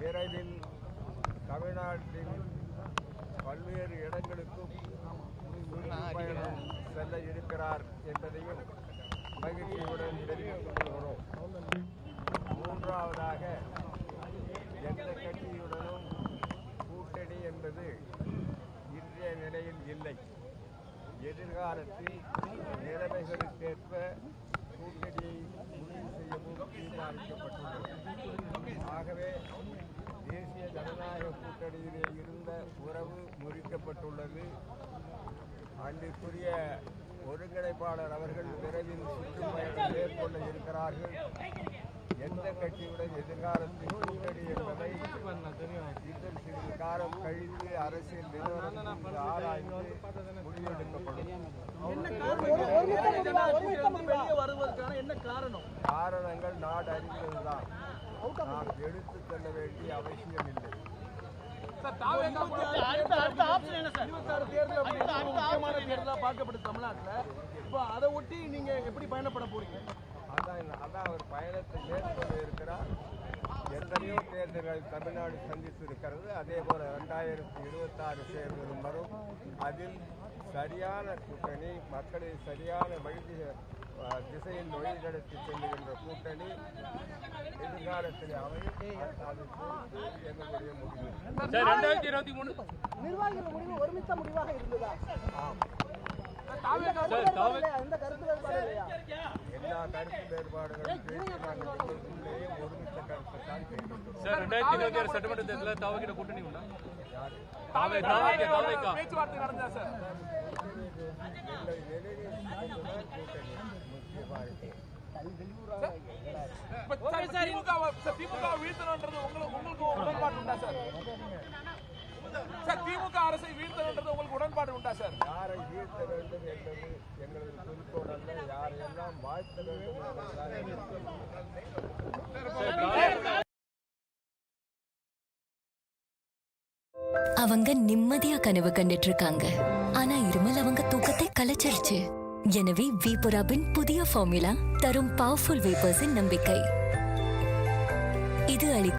விரைவில் தமிழ்நாட்டின் பல்வேறு இடங்களுக்கும் சுற்றுப்பயணம் செல்ல இருக்கிறார் என்பதையும் மகிழ்ச்சியுடன் தெரிவித்துக் கொள்கிறோம். மூன்றாவதாக எந்த கட்சியுடனும் கூட்டணி என்பது இன்றைய நிலையில் இல்லை. எதிர்காலத்தில் நிலைமைகளுக்கேற்ப கூட்டணியை முடிவு செய்யவும் தீர்மானிக்கப்பட்டுள்ளது ஆகவே தேசிய ஜனநாயக கூட்டணியிலே இருந்த உறவு முறிக்கப்பட்டுள்ளது. அன்றிற்குரிய ஒருங்கிணைப்பாளர் அவர்கள் விரைவில் சுற்றுப்பயணம் மேற்கொள்ள இருக்கிறார்கள். எந்த கட்சியுடன் எதிர்காலத்தில் கூட்டணி என்பதை இன்னும் சிறிது காலம் கழித்து அரசியல் நிறுவனம் ஆராய்ந்து முடிவெடுக்கப்படும். காரணம்? காரணங்கள் நாடு நாம் எடுத்துச் செல்ல வேண்டிய அவசியம் இல்லை பார்க்கப்படுது தமிழ்நாட்டுல. இப்போ அதை ஒட்டி நீங்க எப்படி பயணப்பட போறீங்க? அதான் அதான் அவர் பயணத்தை மேற்கொள்ள இருக்கிறார். எத்தனையோ தேர்தல்கள் தமிழ்நாடு சந்தித்து இருக்கிறது. அதே போல ரெண்டாயிரத்தி இருபத்தாறு தேர்தலும் வரும். அதில் சரியான கூட்டணி மக்களை சரியான வழி திசையில் வழிநடத்தி செல்லுகின்ற கூட்டணி எதிர்காலத்தில் பொறுத்து எங்களுடைய முடிவு. சார் ரெண்டாயிரத்தி இருபத்தி மூணு. நிர்வாகிகள் முடிவு ஒருமித்த முடிவாக இருந்ததா? ஆம். எல்லா கருத்து வேறுபாடுகளும் ஒருமித்த கருத்தை தான் சார் ரெண்டாயிரத்தி இருபத்தி ஆறு சட்டமன்ற தேர்தலில் தாவகிட்ட கூட்டணி உண்டா? பேச்சுவார்த்தை நடந்தா சார்? திமுக உங்களுக்கு உடன்பாடு உண்டா சார்? அரசை வீழ்த்தணுன்றது உங்களுக்கு உடன்பாடு உண்டா சார்? யாரை வீழ்த்த வேண்டும் என்பது எங்களது குறிக்கோள் அல்ல யாரையெல்லாம் வாழ்த்த வேண்டும் என்பதுதான் எங்களது அவங்க நிம்மதியா கனவு கண்டுட்டு இருக்காங்க. ஆனா இருமல் அவங்க தூக்கத்தை கலைச்சிருச்சு. எனவே வீபுராபின் புதிய ஃபார்முலா தரும் பவர்ஃபுல் வேப்பர்ஸின் நம்பிக்கை. இது அளி